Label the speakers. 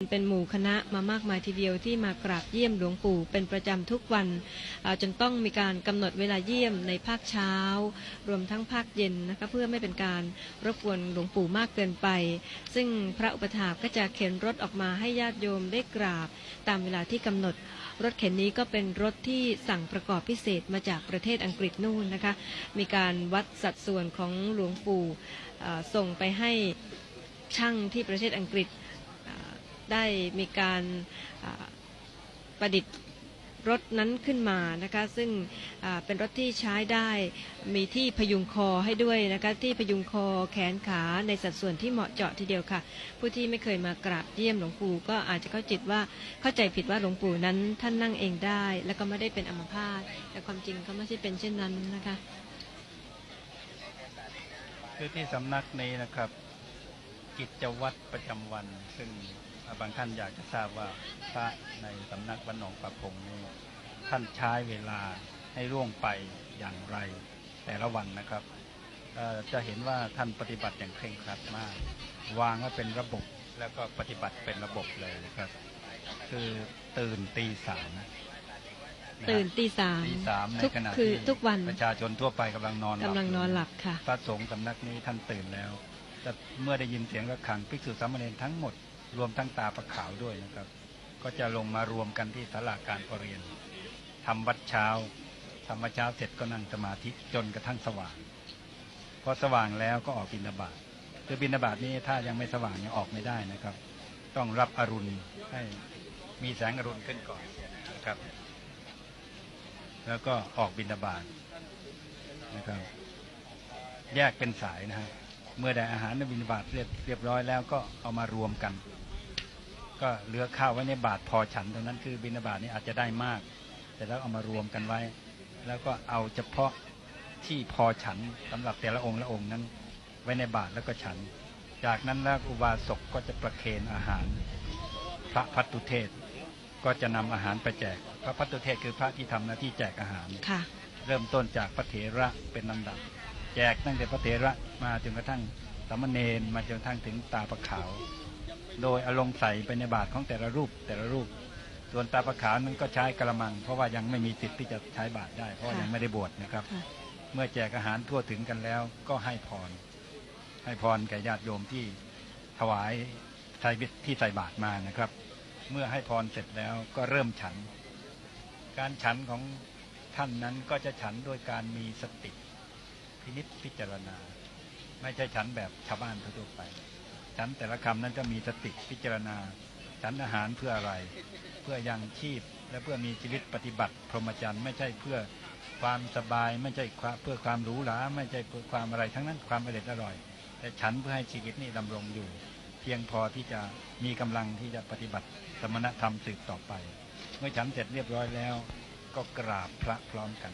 Speaker 1: เป็นหมู่คณะมามากมายทีเดียวที่มากราบเยี่ยมหลวงปู่เป็นประจำทุกวันจนต้องมีการกำหนดเวลาเยี่ยมในภาคเช้า รวมทั้งภาคเย็นนะคะเพื่อไม่เป็นการรบกวนหลวงปู่มากเกินไป ซึ่งพระอุปถาก็จะเข็นรถออกมาให้ญาติโยมได้กราบ ตามเวลาที่กำหนด รถเข็นนี้ก็เป็นรถที่สั่งประกอบพิเศษมาจากประเทศอังกฤษนู่นนะคะมีการวัดสัดส่วนของหลวงปู่ส่งไปให้ช่างที่ประเทศอังกฤษ ได้มีการประดิษฐ์รถนั้นขึ้นมานะคะซึ่งเป็นรถที่ใช้ได้มีที่พยุงคอให้ด้วยนะคะที่พยุงคอแขนขาในสัดส่วนที่เหมาะเจาะทีเดียวค่ะ ผู้ที่ไม่เคยมากราบเยี่ยมหลวงปู่ก็อาจจะเข้าจิตว่าเข้าใจผิดว่าหลวงปู่นั้นท่านนั่งเองได้ แล้วก็ไม่ได้เป็นอัมพาตแต่ความจริงก็ไม่ใช่เป็นเช่นนั้นนะคะ
Speaker 2: คือที่สำนักนี้นะครับ กิจวัตรประจำวันซึ่ง บางท่านอยากจะทราบว่าพระในสำนักวัดหนองประพงนี้ท่านใช้เวลาให้ร่วงไปอย่างไร แต่ละวันนะครับเอ่อจะเห็นว่าท่านปฏิบัติอย่างเคร่งครัดมาก วางไว้เป็นระบบแล้วก็ปฏิบัติเป็นระบบเลยนะครับ คือตื่นตีสามะครับ
Speaker 1: ตื่นตีสาม
Speaker 2: ตีสามใน
Speaker 1: ทุก
Speaker 2: ขณะ
Speaker 1: คือ
Speaker 2: ที่
Speaker 1: ทุกวัน
Speaker 2: ประชาชนทั่วไปกำลังนอนหลับ
Speaker 1: กำลังนอนหลับค่ะ
Speaker 2: พระสงฆ์สำนักนี้ท่านตื่นแล้วแต่เมื่อได้ยินเสียงระฆังภิกษุสามเณรทั้งหมด รวมทั้งตาประขาวด้วยนะครับ ก็จะลงมารวมกันที่ศาลาการประเรียนทำวัดเช้าทำวัดเช้าเสร็จก็นั่งสมาธิจนกระทั่งสว่างพอสว่างแล้วก็ออกบิณฑบาตคือบิณฑบาตนี้ถ้ายังไม่สว่างยังออกไม่ได้นะครับ ต้องรับอรุณให้มีแสงอรุณขึ้นก่อนนะครับ แล้วก็ออกบิณฑบาตนะครับ แยกเป็นสายนะฮะ เมื่อได้อาหารในบิณฑบาตเรียบเรียบร้อยแล้วก็เอามารวมกัน ก็เหลือข้าวไว้ในบาตรพอฉันเท่านั้นคือบิณฑบาตนี่อาจจะได้มาก แต่แล้วเอามารวมกันไว้ แล้วก็เอาเฉพาะที่พอฉันสำหรับแต่ละองค์ละองค์นั้น ไว้ในบาตรแล้วก็ฉัน จากนั้นแล้วอุบาสกก็จะประเคนอาหาร พระพัตตุเทศก็จะนำอาหารไปแจก พระพัตตุเทศคือพระที่ทำหน้าที่แจกอาหาร
Speaker 1: ค่ะ
Speaker 2: เริ่มต้นจากพระเถระเป็นลำดับ แจกตั้งแต่พระเถระมาจนกระทั่งสามเณรมาจนกระทั่งถึงตาประขาว โดยเอาลงใส่ไปในบาตรของแต่ละรูปแต่ละรูป ส่วนตาประขาวนั้นก็ใช้กระมัง เพราะว่ายังไม่มีสิทธิ์ที่จะใช้บาตรได้ เพราะว่า
Speaker 1: ค่ะ
Speaker 2: ยังไม่ได้บวชนะครับ
Speaker 1: ค่ะ
Speaker 2: เมื่อแจกอาหารทั่วถึงกันแล้วก็ให้พร ให้พรแก่ญาติโยมที่ถวายใช้ที่ใส่บาตรมานะครับ เมื่อให้พรเสร็จแล้วก็เริ่มฉัน การฉันของท่านนั้นก็จะฉันโดยการมีสติ พินิจพิจารณา ไม่ใช่ฉันแบบชาวบ้านทั่วๆไป ฉันแต่ละคำนั้นจะมีสติพิจารณา ฉันอาหารเพื่ออะไร เพื่อยังชีพและเพื่อมีชีวิตปฏิบัติ พรหมจรรย์ไม่ใช่เพื่อความสบายไม่ใช่เพื่อความหรูหราไม่ใช่เพื่อความอะไรทั้งนั้นความอร่อยอร่อย แต่ฉันเพื่อให้ชีวิตนี้ดำรงอยู่ เพียงพอที่จะมีกำลังที่จะปฏิบัติสมณธรรมสืบต่อไป เมื่อฉันเสร็จเรียบร้อยแล้ว ก็กราบพระพร้อมกัน